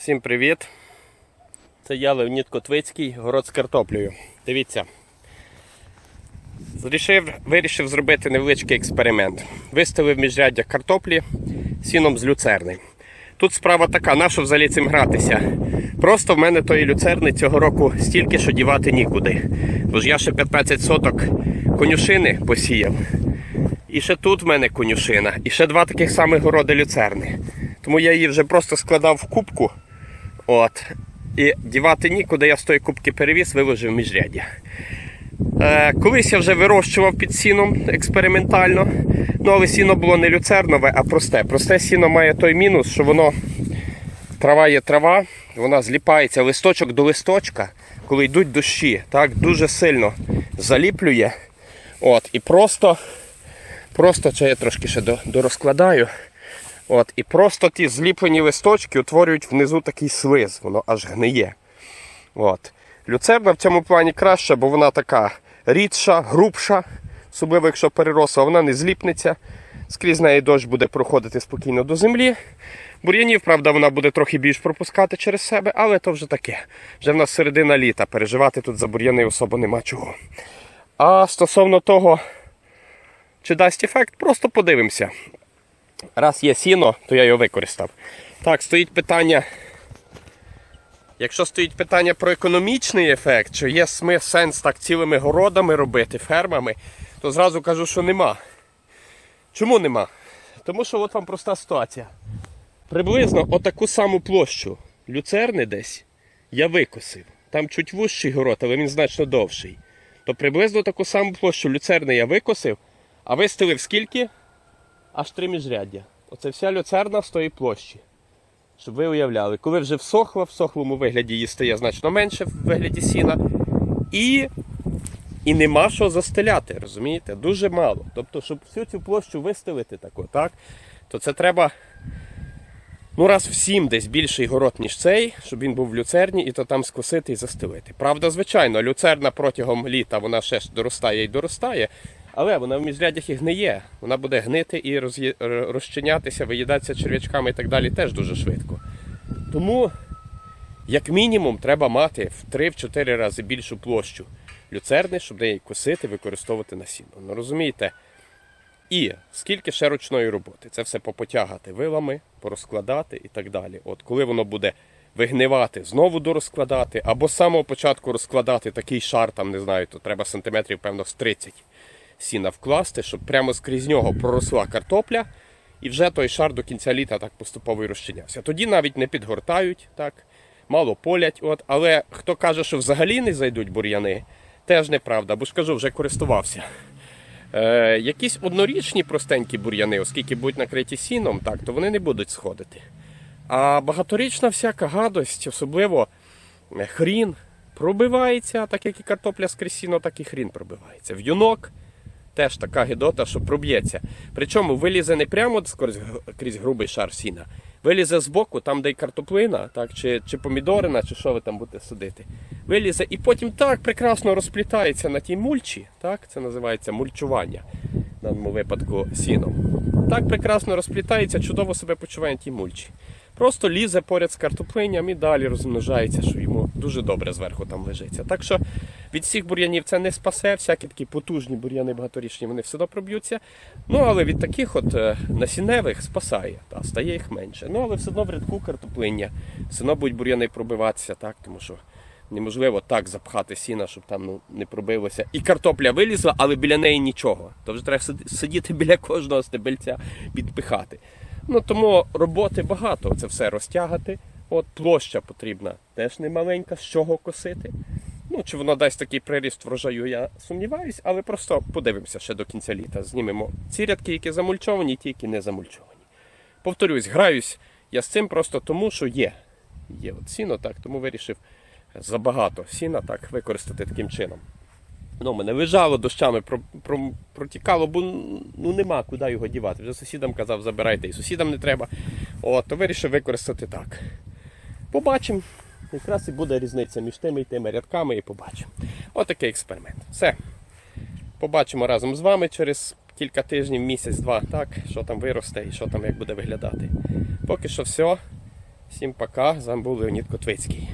Всім привіт! Це я Леонід Котвицький, город з картоплею. Дивіться. Зрішив, вирішив зробити невеличкий експеримент. Виставив міжряддя картоплі сіном з люцерни. Тут справа така, на що взагалі цим гратися? Просто в мене тої люцерни цього року стільки, що дівати нікуди. Бо ж я ще 15 соток конюшини посіяв. І ще тут в мене конюшина, і ще два таких самих городи люцерни. Тому я її вже просто складав в кубку. От. І дівати нікуди я з тої кубки перевіз, виложив міжряддя. Е, колись я вже вирощував під сіном експериментально. Ну, але сіно було не люцернове, а просте. Просте сіно має той мінус, що воно трава є трава, вона зліпається листочок до листочка, коли йдуть дощі, так, дуже сильно заліплює. От, і просто, просто це я трошки ще до- дорозкладаю. От, і просто ті зліплені листочки утворюють внизу такий слиз, воно аж гниє. От. Люцерна в цьому плані краща, бо вона така рідша, грубша, особливо якщо переросла, вона не зліпнеться. Скрізь неї дощ буде проходити спокійно до землі. Бур'янів, правда, вона буде трохи більш пропускати через себе, але то вже таке. Вже в нас середина літа. Переживати тут за бур'яни особо нема чого. А стосовно того, чи дасть ефект, просто подивимося. Раз є сіно, то я його використав. Так, стоїть питання. Якщо стоїть питання про економічний ефект, чи є сенс так цілими городами робити, фермами, то зразу кажу, що нема. Чому нема? Тому що от вам проста ситуація. Приблизно отаку саму площу люцерни десь я викосив. Там чуть вущий город, але він значно довший. То приблизно таку саму площу люцерни я викосив, а виставив скільки? Аж три міжряддя. Оце вся люцерна з тої площі. Щоб ви уявляли, коли вже всохла, в сохлому вигляді її стає значно менше в вигляді сіна. І, і нема що застеляти, розумієте? Дуже мало. Тобто, щоб всю цю площу виставити тако, так, то це треба ну, раз в сім десь більший город, ніж цей, щоб він був в люцерні, і то там скосити і застелити. Правда, звичайно, люцерна протягом літа вона ще ж доростає і доростає, але вона в міжрядях і гниє. Вона буде гнити і розчинятися, виїдатися черв'ячками і так далі теж дуже швидко. Тому, як мінімум, треба мати в 3-4 рази більшу площу люцерни, щоб неї косити, використовувати на сіно. Ну розумієте? І скільки ще ручної роботи? Це все попотягати вилами, порозкладати і так далі. От коли воно буде вигнивати, знову дорозкладати, або з самого початку розкладати такий шар, там не знаю, то треба сантиметрів, певно, з 30 сіна вкласти, щоб прямо скрізь нього проросла картопля, і вже той шар до кінця літа так поступово і розчинявся. Тоді навіть не підгортають, так, мало полять. От, але хто каже, що взагалі не зайдуть бур'яни, теж неправда, бо ж кажу, вже користувався. Е, якісь однорічні простенькі бур'яни, оскільки будуть накриті сіном, так, то вони не будуть сходити. А багаторічна всяка гадость, особливо е, хрін, пробивається, так як і картопля скрізь сіно, так і хрін пробивається. В'юнок теж така гидота, що проб'ється. Причому вилізе не прямо крізь грубий шар сіна, вилізе збоку, там, де й картоплина, так, чи, чи помідорина, чи що ви там будете садити. Вилізе і потім так прекрасно розплітається на тій мульчі. Так, це називається мульчування в даному випадку сіном. Так прекрасно розплітається, чудово себе почуває на тій мульчі. Просто лізе поряд з картоплинням і далі розмножається, що йому дуже добре зверху там лежиться. Так що від всіх бур'янів це не спасе, всякі такі потужні бур'яни багаторічні, вони все одно проб'ються. Ну, але від таких от е, насінневих спасає, та, стає їх менше. Ну, але все одно в рядку картоплиння, все одно будуть бур'яни пробиватися, так, тому що неможливо так запхати сіна, щоб там ну, не пробилося. І картопля вилізла, але біля неї нічого. То вже треба сидіти біля кожного стебельця, підпихати. Ну тому роботи багато, це все розтягати. От площа потрібна теж не маленька, з чого косити. Ну, чи воно дасть такий приріст врожаю, я сумніваюсь, але просто подивимося ще до кінця літа. Знімемо ці рядки, які замульчовані, ті, які не замульчовані. Повторюсь, граюсь я з цим просто тому, що є. Є от сіно, так, тому вирішив забагато сіна так використати таким чином. Ну, мене лежало дощами, про, про, протікало, бо ну нема куди його дівати. Вже сусідам казав, забирайте, і сусідам не треба. От, то вирішив використати так. Побачимо. Якраз і буде різниця між тими і тими рядками, і побачимо. Отакий експеримент. Все. Побачимо разом з вами через кілька тижнів, місяць-два, так, що там виросте і що там як буде виглядати. Поки що все. Всім пока, з вами був Леонід Котвицький.